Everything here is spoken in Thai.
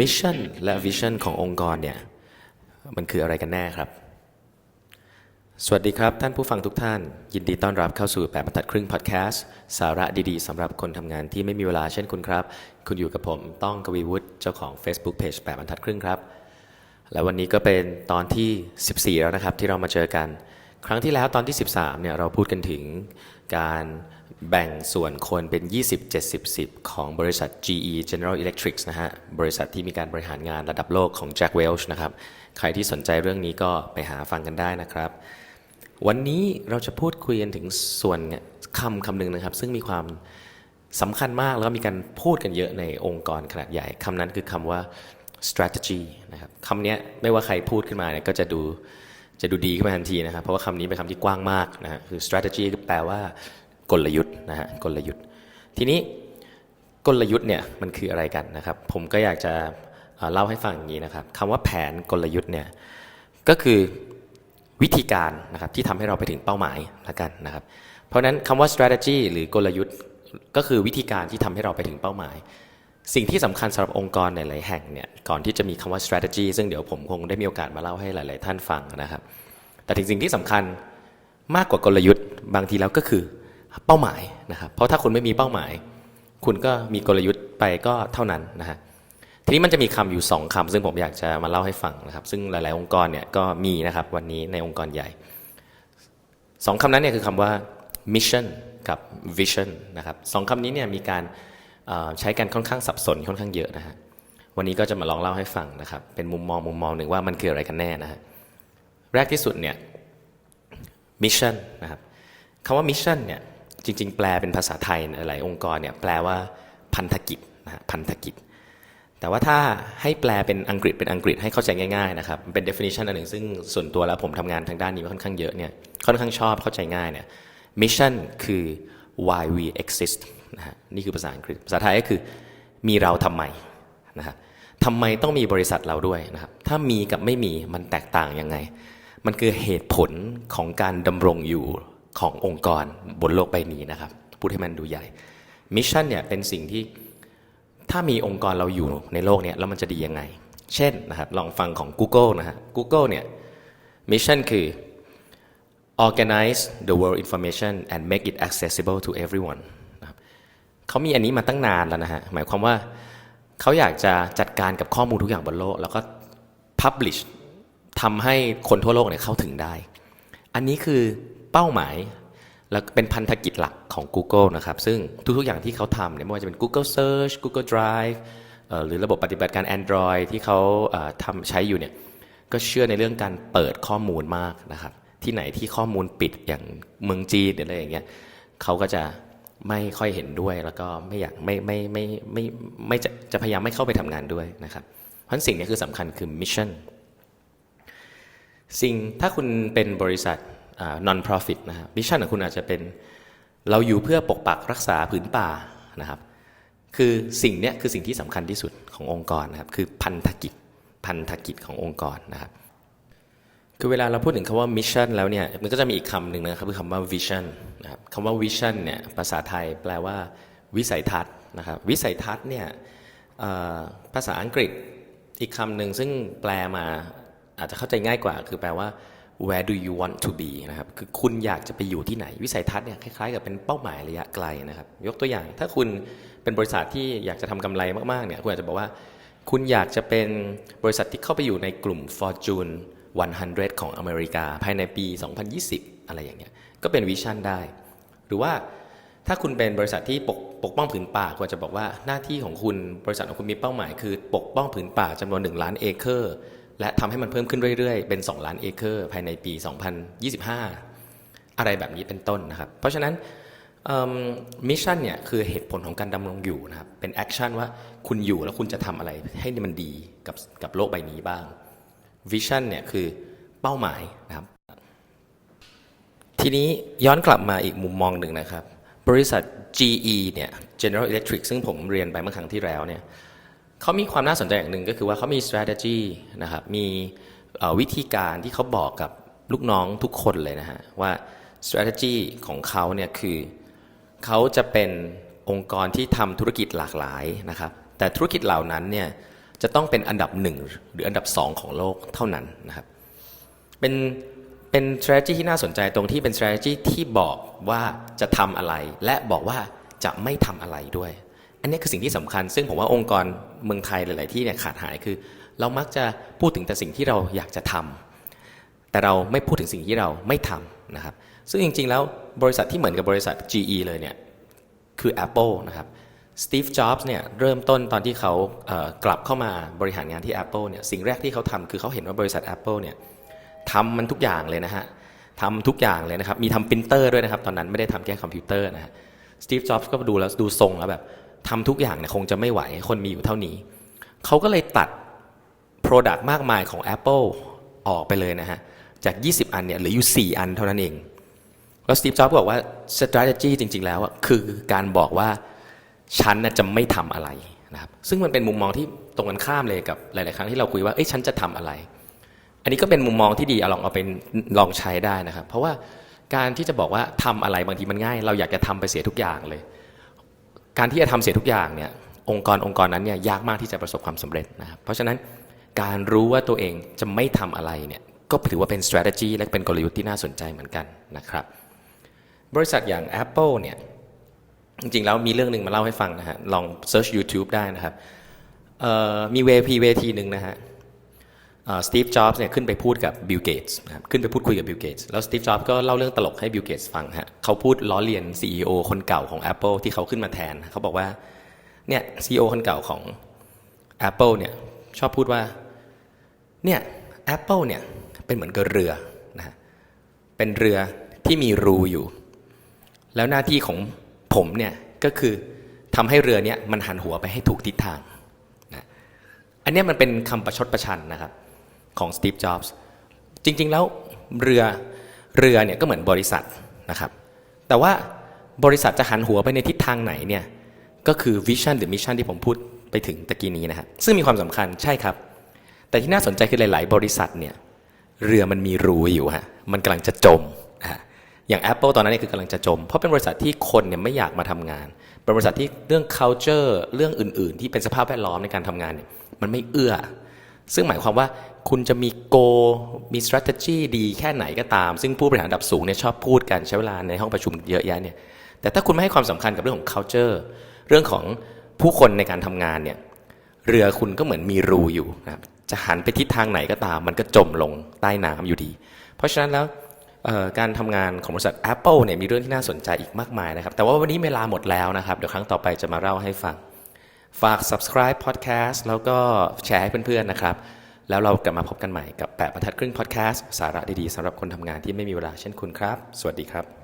มิชชั่นและวิชั่นขององค์กรเนี่ยมันคืออะไรกันแน่ครับ สวัสดีครับท่านผู้ฟังทุกท่าน ยินดีต้อนรับเข้าสู่8บรรทัดครึ่งพอดแคสต์สาระดีๆสำหรับคนทำงานที่ไม่มีเวลาเช่นคุณครับ คุณอยู่กับผมต้องกวีวุฒิเจ้าของ Facebook Page 8บรรทัดครึ่งครับ และวันนี้ก็เป็นตอนที่ 14 แล้วนะครับที่เรามาเจอกัน ครั้งที่แล้วตอนที่ 13เนี่ยเราพูดกันถึงการแบ่งส่วนคนเป็น 20 70 10 ของบริษัท GE General Electric นะฮะ บริษัทที่มีการบริหารงานระดับโลกของ Jack Welch นะครับ ใครที่สนใจเรื่องนี้ก็ไปหาฟังกันได้นะครับ วันนี้เราจะพูดคุยกันถึงส่วนคำคำหนึ่งนะครับ ซึ่งมีความสำคัญมากแล้วก็มีการพูดกันเยอะในองค์กรขนาดใหญ่คำนั้นคือคำว่า strategy นะครับคำนี้ไม่ว่าใครพูดขึ้นมาเนี่ยก็จะดู จะดูดีขึ้นมาทันทีนะครับ เพราะว่าคำนี้เป็นคำที่กว้างมากนะฮะคือ strategy แปลว่ากลยุทธ์นะฮะกลยุทธ์ ทีนี้กลยุทธ์เนี่ยมันคืออะไรกันนะครับ ผมก็อยากจะเล่าให้ฟังอย่างนี้นะครับคำว่าแผนกลยุทธ์เนี่ยก็คือวิธีการนะครับที่ทำให้เราไปถึงเป้าหมายละกันนะครับ เพราะฉะนั้นคำว่า strategy หรือกลยุทธ์ ก็คือวิธีการที่ทำให้เราไปถึงเป้าหมาย สิ่งที่สำคัญสำหรับองค์กรในหลายแห่งเนี่ยก่อนที่จะมีคำว่า strategy ซึ่งเดี๋ยวผมคงได้มีโอกาสมาเล่าให้หลาย ๆ ท่านฟังนะครับ แต่ถึงสิ่งที่สำคัญมากกว่ากลยุทธ์ บางทีแล้วก็คือเป้าหมายนะครับเพราะถ้าคุณไม่มีเป้าหมาย คุณก็มีกลยุทธ์ไปก็เท่านั้นนะฮะทีนี้มันจะมีคำอยู่สองคำซึ่งผมอยากจะมาเล่าให้ฟังนะครับ ซึ่งหลาย ๆ องค์กรเนี่ยก็มีนะครับวันนี้ในองค์กรใหญ่สองคำนั้นเนี่ยคือคำว่า mission กับ vision นะครับสองคำนี้เนี่ยมีการ ใช้กันค่อนข้างสับสนค่อนข้างเยอะนะฮะวันนี้ก็จะมาลองเล่าให้ฟังนะครับเป็นมุมมองมุมมองหนึ่งว่ามันคืออะไรกันแน่นะฮะแรกที่สุดเนี่ย mission นะครับคำว่า mission เนี่ยจริง ๆ แปลเป็นภาษาไทยในหลายองค์กรเนี่ยแปลว่าพันธกิจนะฮะพันธกิจ แต่ว่าถ้าให้แปลเป็นอังกฤษเป็นอังกฤษให้เข้าใจง่ายๆนะครับเป็น definition อันหนึ่งซึ่งส่วนตัวแล้วผมทำงานทางด้านนี้มาค่อนข้างเยอะเนี่ยค่อนข้างชอบเข้าใจง่ายเนี่ย mission คือ why we exist นะฮะนี่คือภาษาอังกฤษ ภาษาไทยก็คือมีเราทำไมนะฮะทำไมต้องมีบริษัทเราด้วยนะครับถ้ามีกับไม่มีมันแตกต่างยังไง มันคือเหตุผลของการดำรงอยู่ขององค์กรบนโลกใบนี้นะครับพูดให้มันดูใหญ่ mission เนี่ยเป็นสิ่งที่ถ้ามีองค์กรเราอยู่ในโลกเนี้ยแล้วมันจะดียังไง เช่นนะครับลองฟังของ Google นะฮะ Google เนี่ยมิชชั่นคือ organize the world information and make it accessible to everyone เขามีอันนี้มาตั้งนานแล้วนะฮะหมายความว่าเขาอยากจะจัดการกับข้อมูลทุกอย่างบนโลก แล้วก็ publish ทำให้คนทั่วโลกเนี่ยเข้าถึงได้ อันนี้คือเป้าหมายแล้วเป็นพันธกิจหลักของ Google นะครับ ซึ่งทุกๆอย่างที่เขาทำเนี่ยไม่ว่าจะเป็น Google Search Google Drive หรือระบบปฏิบัติการ Android ที่เขาทำใช้อยู่เนี่ยก็เชื่อในเรื่องการเปิดข้อมูลมากนะครับ ที่ไหนที่ข้อมูลปิดอย่างเมืองจีนหรืออะไรอย่างเงี้ยเขาก็จะ ไม่ค่อยเห็นด้วยแล้วก็ไม่อยากไม่ไม่ไม่ไม่ไม่จะจะพยายามไม่เข้าไปทำงานด้วยนะครับ เพราะฉะนั้นสิ่งนี้คือสำคัญคือมิชชั่นสิ่งถ้าคุณเป็นบริษัท non profit นะครับมิชชั่นของคุณอาจจะเป็นเราอยู่เพื่อปกปักรักษาผืนป่านะครับ คือสิ่งนี้คือสิ่งที่สำคัญที่สุดขององค์กรนะครับ คือพันธกิจพันธกิจขององค์กรนะครับ คือเวลาเราพูดถึงคำว่ามิชชั่นแล้วเนี่ยมันก็จะมีอีกคำหนึ่งนะครับคือคำว่าวิชั่นนะครับคำว่าวิชั่นเนี่ยภาษาไทยแปลว่าวิสัยทัศน์นะครับวิสัยทัศน์เนี่ยภาษาอังกฤษอีกคำหนึ่งซึ่งแปลมาอาจจะเข้าใจง่ายกว่า คือแปลว่า where do you want to be นะครับคือคุณอยากจะไปอยู่ที่ไหน วิสัยทัศน์เนี่ยคล้ายๆกับเป็นเป้าหมายระยะไกลนะครับ ยกตัวอย่าง ถ้าคุณเป็นบริษัทที่อยากจะทำกำไรมากๆเนี่ยคุณอาจจะบอกว่า คุณอยากจะเป็นบริษัทที่เข้าไปอยู่ในกลุ่ม Fortune 100 ของอเมริกา ภายในปี 2020 อะไรอย่างเงี้ย ก็เป็นวิชั่นได้ หรือว่าถ้าคุณเป็นบริษัทที่ปกปกป้องผืนป่าก็จะบอกว่าหน้าที่ของคุณบริษัทของคุณมีเป้าหมาย คือปกป้องผืนป่าจำนวน 1 ล้านเอเคอร์ และทำให้มันเพิ่มขึ้นเรื่อยๆ เป็น 2 ล้านเอเคอร์ ภายในปี 2025 อะไรแบบนี้เป็นต้นนะครับ เพราะฉะนั้นมิชชั่นเนี่ยคือเหตุผลของการดำรงอยู่นะครับ เป็นแอคชั่นว่าคุณอยู่แล้วคุณจะทำอะไรให้มันดีกับกับโลกใบนี้บ้าง วิชั่นเนี่ยคือเป้าหมายนะครับ ทีนี้ย้อนกลับมาอีกมุมมองหนึ่งนะครับ บริษัท GE เนี่ย General Electric ซึ่งผมเรียนไปเมื่อครั้งที่แล้วเนี่ยเขามีความน่าสนใจอย่างหนึ่งก็คือว่าเขามี strategy นะครับ มีวิธีการที่เขาบอกกับลูกน้องทุกคนเลยนะฮะ ว่า strategy ของเขาเนี่ยคือเขาจะเป็นองค์กรที่ทำธุรกิจหลากหลายนะครับ แต่ธุรกิจเหล่านั้นเนี่ย จะต้องเป็นอันดับหนึ่งหรืออันดับสองของโลกเท่านั้นนะครับ เป็นเป็น strategy ที่น่าสนใจตรงที่เป็น strategy ที่บอกว่าจะทำอะไร และบอกว่าจะไม่ทำอะไรด้วย อันนี้คือสิ่งที่สำคัญ ซึ่งผมว่าองค์กรเมืองไทยหลาย ๆ ที่เนี่ยขาดหายคือ เรามักจะพูดถึงแต่สิ่งที่เราอยากจะทำแต่เราไม่พูดถึงสิ่งที่เราไม่ทำนะครับ ซึ่งจริง ๆ แล้วบริษัทที่เหมือนกับบริษัท GE เลยเนี่ยคือ Apple นะครับ สตีฟ จ็อบส์เนี่ยเริ่มต้นตอนที่เขาเกลับเข้ามาบริหารงานที่ Apple เนี่ยสิ่งแรกที่เขาทำคือเขาเห็นว่าบริษัท Apple เนี่ยทำมันทุกอย่างเลยนะฮะทำทุกอย่างเลยนะครับ มีทำปรินเตอร์ด้วยนะครับ ตอนนั้นไม่ได้ทำแค่คอมพิวเตอร์นะฮะสตีฟ จ็อบส์ก็ดูแล้วดูทรงแล้วแบบทำทุกอย่างเนี่ยคงจะไม่ไหวคนมีอยู่เท่านี้ เขาก็เลยตัด Product มากมายของ Apple ออกไปเลยนะฮะจาก 20 อันเนี่ยเหลืออยู่ 4 อันเท่านั้นเองแล้วสตีฟ จ็อบส์บอกว่า strategy จริง ๆ แล้วอะคือการบอกว่า ฉันน่ะจะไม่ทำอะไรนะครับซึ่งมันเป็นมุมมองที่ตรงกันข้ามเลยกับหลาย ๆ ครั้งที่เราคุยว่าเอ้ยฉันจะทำอะไร อันนี้ก็เป็นมุมมองที่ดีเอาลองเอาเป็นลองใช้ได้นะครับ เพราะว่าการที่จะบอกว่าทำอะไรบางทีมันง่าย เราอยากจะทำไปเสียทุกอย่างเลย การที่จะทำเสียทุกอย่างเนี่ยองค์กรองค์กรนั้นเนี่ยยากมากที่จะประสบความสำเร็จนะครับเพราะฉะนั้นการรู้ว่าตัวเองจะไม่ทำอะไรเนี่ยก็ถือว่าเป็น strategy และเป็นกลยุทธ์ที่น่าสนใจเหมือนกันนะครับ บริษัทอย่าง Apple เนี่ย จริงๆแล้วมีเรื่องหนึ่งมาเล่าให้ฟังนะฮะลอง search YouTube ได้นะครับมีเวทีเวทีหนึ่งนะฮะสตีฟ จ็อบส์เนี่ยขึ้นไปพูดกับบิลเกตส์นะครับขึ้นไปพูดคุยกับบิลเกตส์แล้วสตีฟ จ็อบส์ก็เล่าเรื่องตลกให้บิลเกตส์ฟังฮะเขาพูดล้อเลียน CEO คนเก่าของ Apple ที่เขาขึ้นมาแทน เขาบอกว่าเนี่ย CEO คนเก่าของ Apple เนี่ยชอบพูดว่าเนี่ย Apple เนี่ยเป็นเหมือนกับเรือนะฮะเป็นเรือที่มีรูอยู่ แล้วหน้าที่ของ ผมเนี่ยก็คือทำให้เรือเนี้ยมันหันหัวไปให้ถูกทิศทางนะอันนี้มันเป็นคำประชดประชันนะครับของสตีฟจ็อบส์จริงๆแล้วเรือเรือเนี่ยก็เหมือนบริษัทนะครับแต่ว่าบริษัทจะหันหัวไปในทิศทางไหนเนี่ยก็คือวิชั่นหรือมิชชั่นที่ผมพูดไปถึงตะกี้นี้นะฮะซึ่งมีความสำคัญใช่ครับ แต่ที่น่าสนใจคือหลาย ๆ บริษัทเนี่ยเรือมันมีรูอยู่ฮะมันกำลังจะจม อย่าง Apple ตอนนั้นเนี่ยคือกำลังจะจม เพราะเป็นบริษัทที่คนเนี่ยไม่อยากมาทำงาน เป็นบริษัทที่เรื่อง culture เรื่องอื่น ๆ ที่เป็นสภาพแวดล้อมในการทำงานเนี่ยมันไม่เอื้อ ซึ่งหมายความว่าคุณจะมี go มี strategy ดีแค่ไหนก็ตาม ซึ่งผู้บริหารระดับสูงเนี่ยชอบพูดกันใช้เวลาในห้องประชุมเยอะแยะเนี่ย แต่ถ้าคุณไม่ให้ความสำคัญกับเรื่องของ culture เรื่องของผู้คนในการทำงานเนี่ย เรือคุณก็เหมือนมีรูอยู่นะจะหันไปทิศทางไหนก็ตาม มันก็จมลงใต้น้ำอยู่ดี เพราะฉะนั้นแล้ว การทำงานของบริษัท Apple เนี่ยมีเรื่องที่น่าสนใจอีกมากมายนะครับ แต่ว่าวันนี้เวลาหมดแล้วนะครับ เดี๋ยวครั้งต่อไปจะมาเล่าให้ฟัง ฝาก subscribe podcast แล้วก็แชร์ให้เพื่อนๆนะครับ แล้วเรากลับมาพบกันใหม่กับแปะบรรทัดครึ่ง podcast สาระดีๆสำหรับคนทำงานที่ไม่มีเวลาเช่นคุณครับ สวัสดีครับ